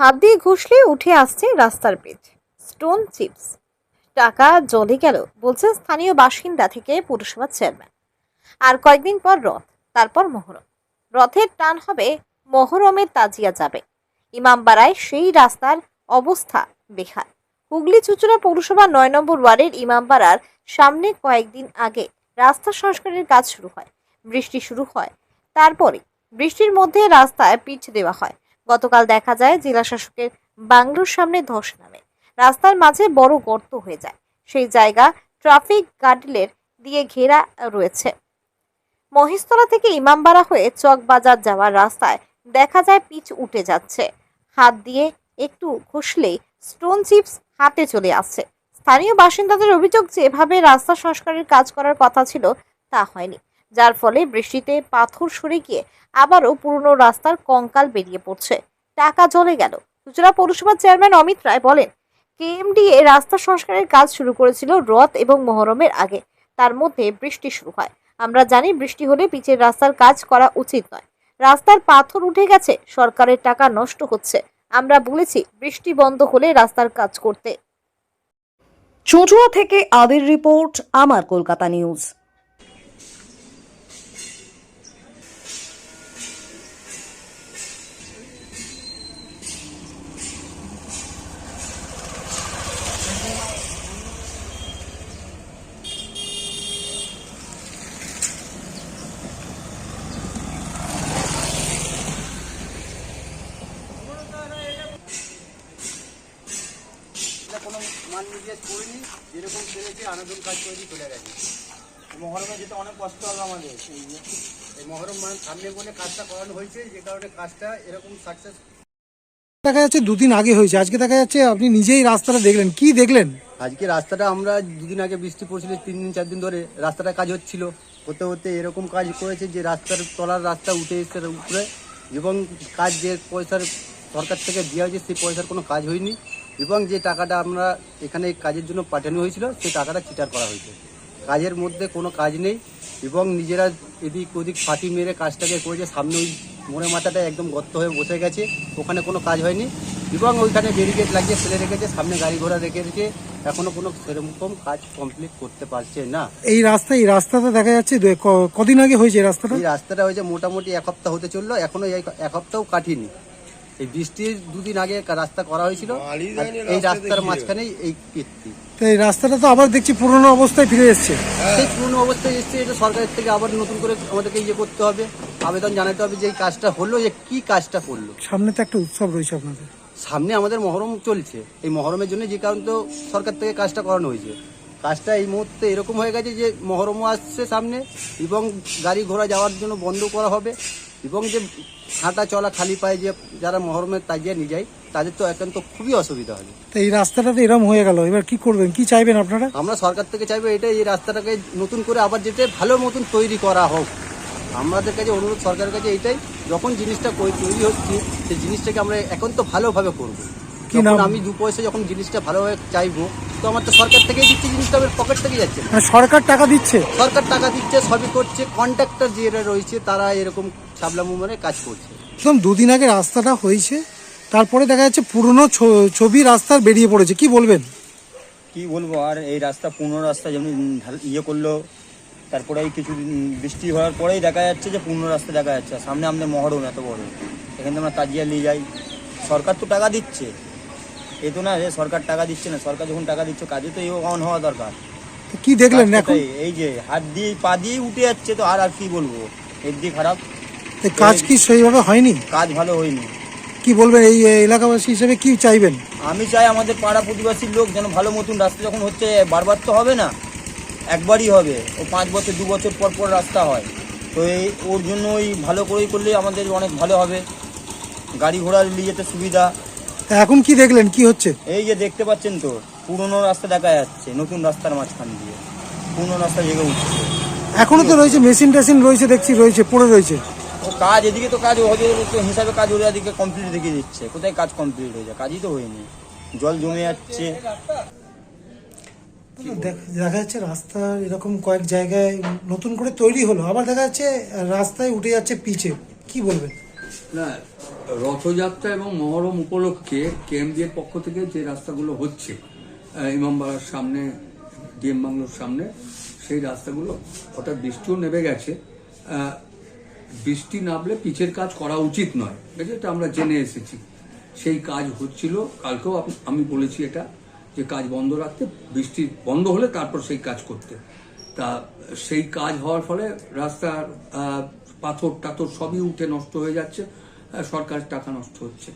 হাত দিয়ে ঘষলে উঠে আসছে রাস্তার পিঠ স্টোন চিপস। টাকা জলে গেল, বলছে স্থানীয় বাসিন্দা থেকে পুরসভার চেয়ারম্যান। আর কয়েকদিন পর রথ, তারপর মহরম। রথের টান হবে, মহরমের তাজিয়া যাবে। ইমামবাড়ায় সেই রাস্তার অবস্থা বেহাল। হুগলি চুচুড়া পৌরসভা নয় নম্বর ওয়ার্ডের ইমামবাড়ার সামনে কয়েকদিন আগে রাস্তা সংস্কারের কাজ শুরু হয়। বৃষ্টি শুরু হয়। তারপরে বৃষ্টির মধ্যে রাস্তায় পিচ দেওয়া হয়। গতকাল দেখা যায় জেলা শাসকের বাংলোর সামনে ধস নামে। রাস্তার মাঝে বড় গর্ত হয়ে যায়। সেই জায়গা ট্রাফিক গার্ডলের দিয়ে ঘেরা রয়েছে। মহিষতলা থেকে ইমামবাড়া হয়ে চকবাজার যাওয়ার রাস্তায় দেখা যায় পিচ উঠে যাচ্ছে। হাত দিয়ে একটু ঘষলেই স্টোন চিপস হাতে চলে আসছে স্থানীয় বাসিন্দাদের অভিযোগ যে এভাবে রাস্তা সংস্কারের কাজ করার কথা ছিল, তা হয়নি। যার ফলে বৃষ্টিতে পাথর সরে গিয়ে আবারও পুরনো রাস্তার কঙ্কাল বেরিয়ে পড়ছে। টাকা জলে গেল। চুচুড়া পৌরসভার চেয়ারম্যান অমিত রায় বলেন, কেএমডিএ রাস্তা সংস্কারের কাজ শুরু করেছিল রথ এবং মহরমের আগে। তার মধ্যে বৃষ্টি শুরু হয়। আমরা জানি বৃষ্টি হলে পিচের রাস্তার কাজ করা উচিত নয়। রাস্তার পাথর উঠে গেছে, সরকারের টাকা নষ্ট হচ্ছে। আমরা বলেছি বৃষ্টি বন্ধ হলে রাস্তার কাজ করতে। চুঁচুড়া থেকে আদির রিপোর্ট, আমার কলকাতা নিউজ। মান নির্দেশ করিনি যেরকম পেরেছি আনাদুল কাজ করেছি চলে গেছে। মহরমে যেতে অনেক কষ্ট হবে আমাদের। এই এই মহরম মানে সামনে বলে কাজটা করানো হয়েছে যে কারণে কাজটা এরকম সাকসেস দেখা যাচ্ছে দুদিন আগে হয়েছে। আজকে দেখা যাচ্ছে আপনি নিজেই রাস্তাটা দেখলেন। কি দেখলেন? আজকে রাস্তাটা আমরা দুদিন আগে বৃষ্টি পড়ছিল তিন দিন চার দিন ধরে রাস্তাটা কাজ হচ্ছিল। হতে হতে এরকম কাজ করেছে যে রাস্তার তলার রাস্তা উঠে এসছে উপরে। এবং কাজ যে পয়সার সরকার থেকে দেওয়া হয়েছে সেই পয়সার কোনো কাজ হয়নি। এবং যে টাকাটা আমরা এখানে কাজের জন্য পাঠানো হয়েছিল সেই টাকাটা চিটার করা হয়েছে। কাজের মধ্যে কোনো কাজ নেই এবং নিজেরা এদিক ওদিক ফাঁকি মেরে কাজটাকে করেছে সামনে ওই মোড়ে মাথাটা একদম গর্ত হয়ে বসে গেছে ওখানে কোনো কাজ হয়নি এবং ওইখানে ব্যারিকেড লাগিয়ে ফেলে রেখেছে সামনে গাড়ি ঘোড়া রেখে রেখে এখনও কোনো সেরকম কাজ কমপ্লিট করতে পারছে না। এই রাস্তা এই রাস্তাটা দেখা যাচ্ছে কদিন আগে হয়েছে এই রাস্তাটা? এই রাস্তাটা হয়েছে মোটামুটি এক সপ্তাহ হতে চলল এখনও এই এক সপ্তাহ কাটিনি। এই বৃষ্টির দুদিন আগে রাস্তা করা হয়েছিল। এই রাস্তার মাঝখানেই এই কীর্তি। তো এই রাস্তাটা তো আবার দেখছি পুরনো অবস্থায় ফিরে এসছে। সেই পুরনো অবস্থায় এসছে এটা সরকারের থেকে আবার নতুন করে আমাদেরকে ইয়ে করতে হবে আবেদন জানাতে হবে যে এই কাজটা হলো যে কি কাজটা করল। সামনে তো একটা উৎসব রয়েছে আপনাদের। সামনে আমাদের মহরম চলছে। এই মহরমের জন্য যে কারণ তো সরকার থেকে কাজটা করানো হয়েছে। কাজটা এই মুহূর্তে এরকম হয়ে গেছে যে মহরমও আসছে সামনে এবং গাড়ি ঘোড়া যাওয়ার জন্য বন্ধ করা হবে। এবং যে হাঁটা চলা খালি পায়ে যে যারা মহরমের তাজিয়া নিয়ে যায় তাদের তো একান্ত খুবই অসুবিধা হবে। তো এই রাস্তাটা তো এরম হয়ে গেল। এবার কি করবেন? কি চাইবেন আপনারা? আমরা সরকার থেকে চাইব এটা এই রাস্তাটাকে নতুন করে আবার যেতে ভালো মতন তৈরি করা হোক। আমাদের কাছে অনুরোধ সরকারের কাছে এইটাই যখন জিনিসটা তৈরি হচ্ছে সেই জিনিসটাকে আমরা এখন তো ভালোভাবে করব। যখন আমি দু পয়সা যখন জিনিসটা ভালোভাবে চাইব তো আমার তো সরকার থেকেই দিচ্ছে জিনিসটা আমার পকেট থেকে যাচ্ছে মানে সরকার টাকা দিচ্ছে? সরকার টাকা দিচ্ছে সবই করছে কন্ট্রাক্টর যারা রয়েছে তারা এরকম সাবলা মুমারে কাজ করছে। একদম দুদিন আগে রাস্তাটা হয়েছে তারপরে দেখা যাচ্ছে পুরনো ছ- ছবি রাস্তার বেরিয়ে পড়েছে কি বলবেন? কি বলব আর এই রাস্তা পূর্ণ রাস্তা যেমন ইয়ে করল তারপরে এই কিছু বৃষ্টি হওয়ার পরেই দেখা যাচ্ছে যে পূর্ণ রাস্তা দেখা যাচ্ছে সামনে আমাদের মহরম এত বড়। এখান থেকে আমরা তাজিয়া নিয়ে যাই। সরকার তো টাকা দিচ্ছে। এ তো না যে সরকার টাকা দিচ্ছে না সরকার যখন টাকা দিচ্ছে কাজে তো এই অন হওয়া দরকার। তো কি দেখলেন এখন? এই যে হাত দিয়ে পা দিয়ে উঠে যাচ্ছে তো আর আর কি বলব? এর দিয়ে খারাপ। কাজ কি সেইভাবে হয়নি? কাজ ভালো হয়নি। কি বলবেন এই এলাকাবাসী হিসেবে কি চাইবেন? আমি চাই আমাদের পাড়া প্রতিবাসীর লোক যেন ভালো মতন রাস্তা যখন হচ্ছে বারবার তো হবে না একবারই হবে। ও পাঁচ বছর দু বছর পর পর রাস্তা হয়। তো এই ওর জন্য ওই ভালো করেই করলে আমাদের অনেক ভালো হবে। গাড়ি ঘোড়া নিয়ে যেতে সুবিধা। তা এখন কি দেখলেন? কি হচ্ছে? এই যে দেখতে পাচ্ছেন তো পুরনো রাস্তা দেখা যাচ্ছে নতুন রাস্তার মাঝখান দিয়ে। পুরনো রাস্তা জেগে উঠছে। এখনও তো রয়েছে মেশিন টেশিন রয়েছে দেখছি রয়েছে পড়ে রয়েছে। কাজ এদিকে তো কাজ ওদের হিসাবে কাজ ওরা এদিকে কমপ্লিট দেখিয়ে দিচ্ছে। কোথায় কাজ কমপ্লিট হয়ে যায়? কাজই তো হয়নি। জল জমে যাচ্ছে। দেখ- দেখা যাচ্ছে রাস্তা এরকম কয়েক জায়গায় নতুন করে তৈরি হলো। আবার দেখা যাচ্ছে রাস্তায় উঠে যাচ্ছে পিচে কি বলবেন? না রথযাত্রা এবং মহরম উপলক্ষে কেএমডি এর পক্ষ থেকে যে রাস্তাগুলো হচ্ছে ইমামবাড়ার সামনে ডিএম বাংলোর সামনে সেই রাস্তাগুলো হঠাৎ বৃষ্টিও নেমে গেছে। বৃষ্টি নামলে পিচের কাজ করা উচিত নয়। এটা আমরা জেনে এসেছি। সেই কাজ হচ্ছিল, কালকেও আমি বলেছি এটা, যে কাজ বন্ধ রাখতে, বৃষ্টি বন্ধ হলে তারপর সেই কাজ করতে। তা সেই কাজ হওয়ার ফলে রাস্তার পাথর টাথর সবই উঠে নষ্ট হয়ে যাচ্ছে সরকার টাকা নষ্ট হচ্ছে।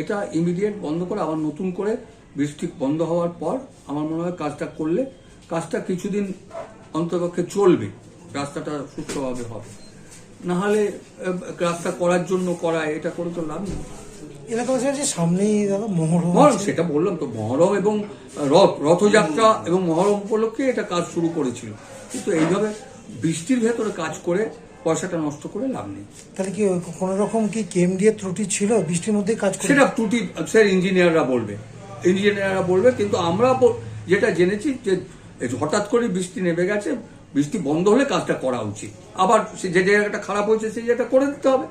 এটা ইমিডিয়েট বন্ধ করে, আবার নতুন করে বৃষ্টি বন্ধ হওয়ার পর আমার মনে হয় কাজটা করলে, কাজটা কিছুদিন অন্তপক্ষে চলবে, রাস্তাটা সুস্থভাবে হবে। নাহলে আহ, রাস্তা করার জন্য করায় এটা করে তো লাভ নেই। এলাকাবাসী যে সামনেই দেখো মহরম সেটা বললাম তো মহরম এবং রথ রথযাত্রা এবং মহরম উপলক্ষে এটা কাজ শুরু করেছিল। কিন্তু এইভাবে বৃষ্টির ভেতরে কাজ করে পয়সাটা নষ্ট করে লাভ নেই। তাহলে কি কোনো রকম কি কেএমডি এর ত্রুটি ছিল? বৃষ্টির মধ্যেই কাজ করে সেটা ত্রুটি স্যার ইঞ্জিনিয়াররা বলবে। ইঞ্জিনিয়াররা বলবে কিন্তু আমরা যেটা জেনেছি যে হঠাৎ করে বৃষ্টি নেমে গেছে বৃষ্টি বন্ধ হলে কাজটা করা উচিত। আবার যে জায়গাটা খারাপ হয়েছে, সেই জায়গাটা করে দিতে হবে।